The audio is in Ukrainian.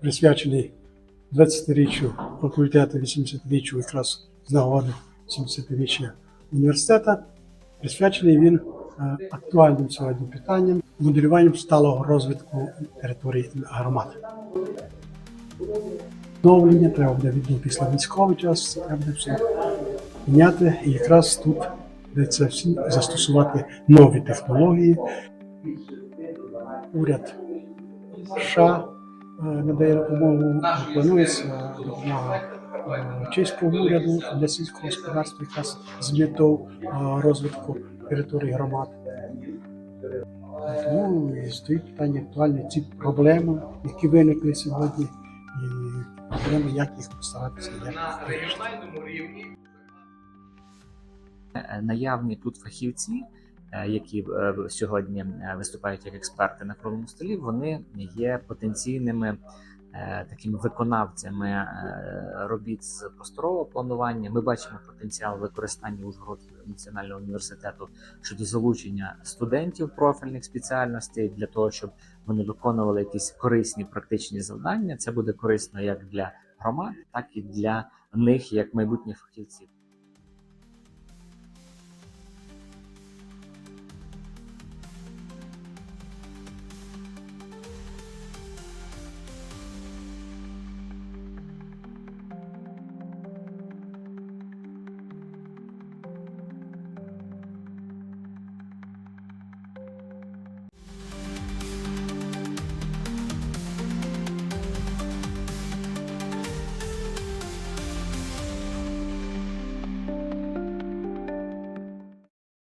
присвячений 20-річчю факультету, 80-річчю якраз з нагоди 70-річчя університету. Присвячений він е, актуальним сьогодні питанням моделюванням сталого розвитку території громад. Відновлення треба буде відділ після військовий час, треба буде все міняти. І якраз тут це всі застосувати нові технології. Уряд США е, надає допомогу, планується допомога е, чеського уряду для сільського господарства, якраз з метою е, розвитку території громад. Тому і стоїть питання актуальне ці проблеми, які виникли сьогодні, і проблеми, як їх постаратися, як вирішити. Наявні тут фахівці, які е, сьогодні е, виступають як експерти на круглому столі, вони є потенційними е, такими виконавцями е, робіт з просторового планування. Ми бачимо потенціал використання Ужгородського національного університету щодо залучення студентів профільних спеціальностей для того, щоб вони виконували якісь корисні практичні завдання. Це буде корисно як для громад, так і для них як майбутніх фахівців.